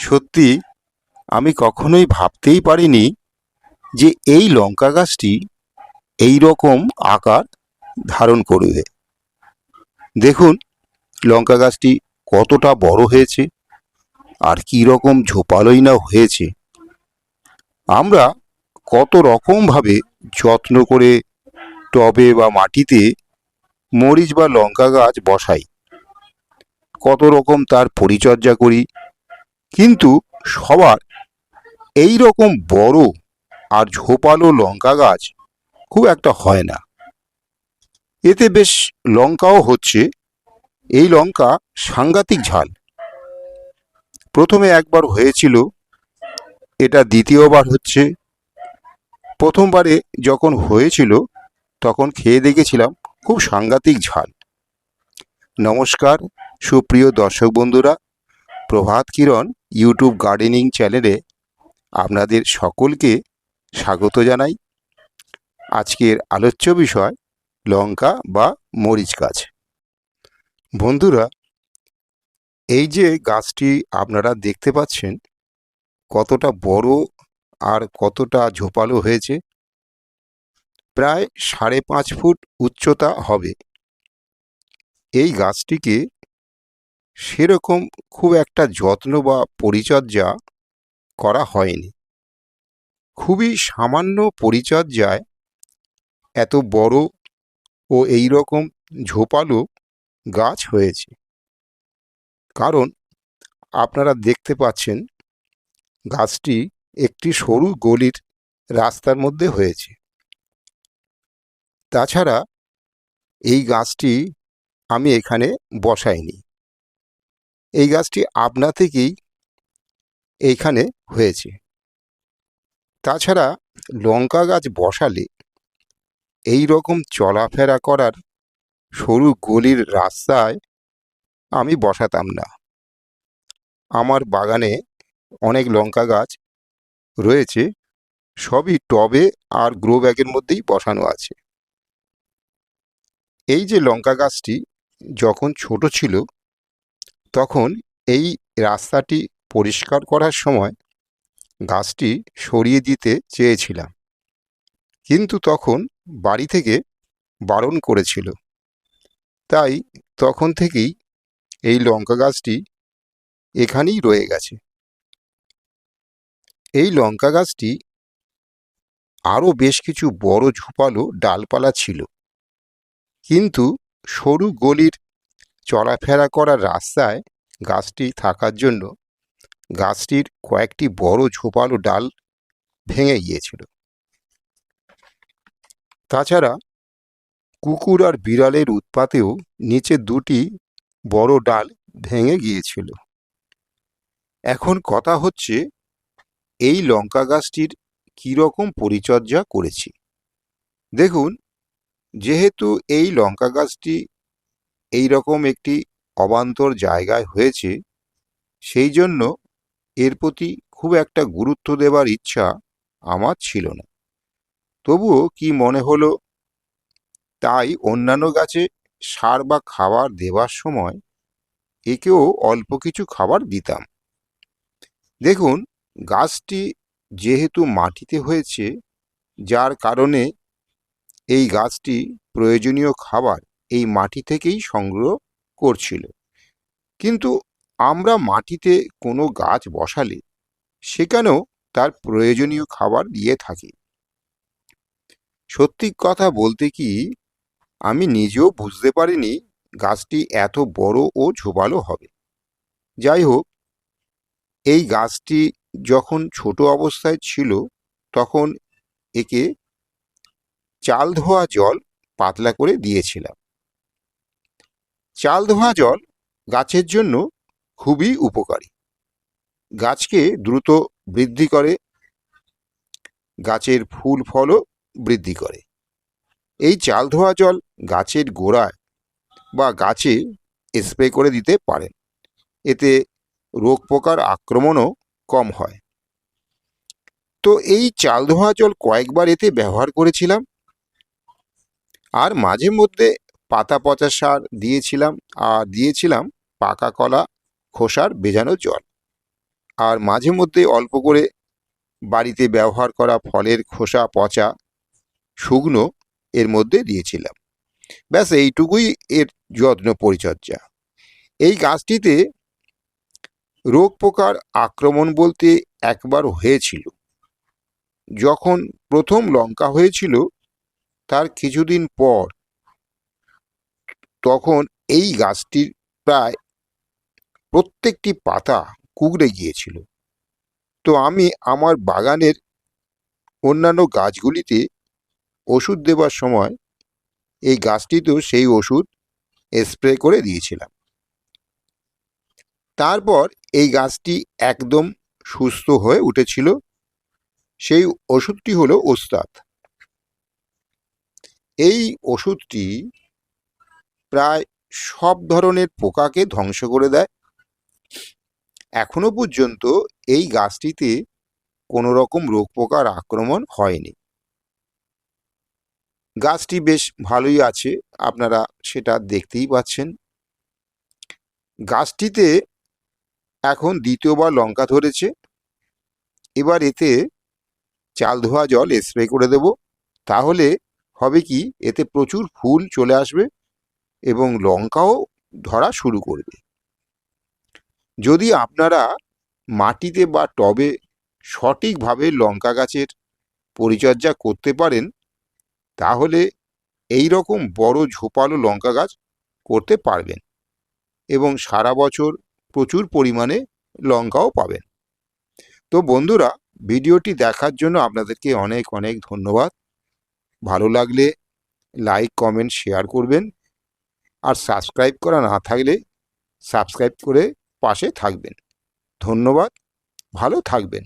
সত্যি, আমি কখনোই ভাবতেই পারিনি যে এই লঙ্কা গাছটি এই রকম আকার ধারণ করবে। দেখুন, লঙ্কা গাছটি কতটা বড় হয়েছে আর কী রকম ঝোপালোই না হয়েছে। আমরা কত রকমভাবে যত্ন করে টবে বা মাটিতে মরিচ বা লঙ্কা গাছ বসাই। কত রকম তার পরিচর্যা করি কিন্তু সবার এই রকম বড় আর ঝোপালো লঙ্কা গাছ খুব একটা হয় না। এতে বেশ লঙ্কাও হচ্ছে। এই লঙ্কা সাংঘাতিক ঝাল। প্রথমে একবার হয়েছিল, এটা দ্বিতীয়বার হচ্ছে। প্রথমবারে যখন হয়েছিল, তখন খেয়ে দেখেছিলাম খুব সাংঘাতিক ঝাল। নমস্কার, সুপ্রিয় দর্শক বন্ধুরা প্রভাত কিরণ ইউটিউব গার্ডেনিং চ্যানেলে আপনাদের সকলকে স্বাগত জানাই। আজকের আলোচ্য বিষয় লঙ্কা বা মরিচ গাছ। বন্ধুরা, এই যে গাছটি আপনারা দেখতে পাচ্ছেন, কতটা বড় আর কতটা ঝোপালো হয়েছে, প্রায় সাড়ে পাঁচ ফুট উচ্চতা হবে। এই গাছটিকে সেরকম খুব একটা যত্ন বা পরিচর্যা করা হয়নি। খুবই সামান্য পরিচর্যায় এত বড় ও এই রকম ঝোপালো গাছ হয়েছে। কারণ আপনারা দেখতে পাচ্ছেন গাছটি একটি সরু গলির রাস্তার মধ্যে হয়েছে। তাছাড়া এই গাছটি আমি এখানে বসাইনি। এই গাছটি আপনা থেকেই এইখানে হয়েছে। তাছাড়া লঙ্কা গাছ বসালে এই রকম চলাফেরা করার সরু গলির রাস্তায় আমি বসাতাম না। আমার বাগানে অনেক লঙ্কা গাছ রয়েছে, সবই টবে আর গ্রো ব্যাগের মধ্যেই বসানো আছে। এই যে লঙ্কা গাছটি যখন ছোট ছিল তখন এই রাস্তাটি পরিষ্কার করার সময় গাছটি সরিয়ে দিতে চেয়েছিলাম। কিন্তু তখন বাড়ি থেকে বারণ করেছিল। তাই তখন থেকেই এই লঙ্কা গাছটি এখানেই রয়ে গেছে। এই লঙ্কা গাছটি আরও বেশ কিছু বড় ঝোপালো ডালপালা ছিল। কিন্তু সরু গলির চলাফেরা করার রাস্তায় গাছটি থাকার জন্য গাছটির কয়েকটি বড় ঝোপালো ডাল ভেঙে গিয়েছিল। তাছাড়া কুকুর আর বিড়ালের উৎপাতেও নিচে দুটি বড় ডাল ভেঙে গিয়েছিল। এখন কথা হচ্ছে, এই লঙ্কা গাছটির কীরকম পরিচর্যা করেছি? দেখুন, যেহেতু এই লঙ্কা গাছটি এই রকম একটি অবান্তর জায়গায় হয়েছে, সেই জন্য এর প্রতি খুব একটা গুরুত্ব দেবার ইচ্ছা আমার ছিল না। তবুও কি মনে হলো, তাই অন্যান্য গাছে সার বা খাবার দেওয়ার সময় একেও অল্প কিছু খাবার দিতাম। দেখুন, গাছটি যেহেতু মাটিতে হয়েছে, যার কারণে এই গাছটি প্রয়োজনীয় খাবার এই মাটি থেকেই সংগ্রহ করছিল। কিন্তু আমরা মাটিতে কোনো গাছ বসালে সেখানেও তার প্রয়োজনীয় খাবার দিয়ে থাকি। সত্যি কথা বলতে কি, আমি নিজেও বুঝতে পারিনি গাছটি এত বড় ও ঝোপালো হবে। যাই হোক, এই গাছটি যখন ছোট অবস্থায় ছিল, তখন একে চাল ধোয়া জল পাতলা করে দিয়েছিলাম। চাল ধোয়া জল গাছের জন্য খুবই উপকারী। গাছকে দ্রুত বৃদ্ধি করে, গাছের ফুল ফলও বৃদ্ধি করে। এই চাল ধোয়া জল গাছের গোড়ায় বা গাছে স্প্রে করে দিতে পারেন। এতে রোগ পোকার আক্রমণও কম হয়। তো এই চাল ধোয়া জল কয়েকবার এতে ব্যবহার করেছিলাম। আর মাঝে মধ্যে পাতা পচা সার দিয়েছিলাম, আর দিয়েছিলাম পাকা কলা, খোসার ভেজানো জল। আর মাঝে মধ্যে অল্প করে বাড়িতে ব্যবহার করা ফলের খোসা পচা শুকনো এর মধ্যে দিয়েছিলাম। ব্যাস, এইটুকুই এর যত্ন পরিচর্যা। এই গাছটিতে রোগ পোকার আক্রমণ বলতে একবার হয়েছিল। যখন প্রথম লঙ্কা হয়েছিল, তার কিছুদিন পর তখন এই গাছটির প্রায় প্রত্যেকটি পাতা কুকড়ে গিয়েছিল। তো আমি আমার বাগানের অন্যান্য গাছগুলিতে ওষুধ দেবার সময় এই গাছটিতেও সেই ওষুধ স্প্রে করে দিয়েছিলাম। তারপর এই গাছটি একদম সুস্থ হয়ে উঠেছিল। সেই ওষুধটি হলো ওস্তাদ। এই ওষুধটি প্রায় সব ধরনের পোকাকে ধ্বংস করে দেয়। এখনও পর্যন্ত এই গাছটিতে কোনো রকম রোগ পোকার আক্রমণ হয়নি। গাছটি বেশ ভালোই আছে, আপনারা সেটা দেখতেই পাচ্ছেন। গাছটিতে এখন দ্বিতীয়বার লঙ্কা ধরেছে। এবার এতে চাল ধোয়া জল স্প্রে করে দেব। তাহলে হবে কি, এতে প্রচুর ফুল চলে আসবে। এবং লঙ্কাও ধরা শুরু করবে। যদি আপনারা মাটিতে বা টবে সঠিকভাবে লঙ্কা গাছের পরিচর্যা করতে পারেন, তাহলে এই রকম বড় ঝোপালো লঙ্কা গাছ করতে পারবেন এবং সারা বছর প্রচুর পরিমাণে লঙ্কাও পাবেন। তো বন্ধুরা, ভিডিওটি দেখার জন্য আপনাদেরকে অনেক অনেক ধন্যবাদ। ভালো লাগলে লাইক, কমেন্ট, শেয়ার করবেন। আর সাবস্ক্রাইব করা না থাকলে সাবস্ক্রাইব করে পাশে থাকবেন। ধন্যবাদ ভালো থাকবেন।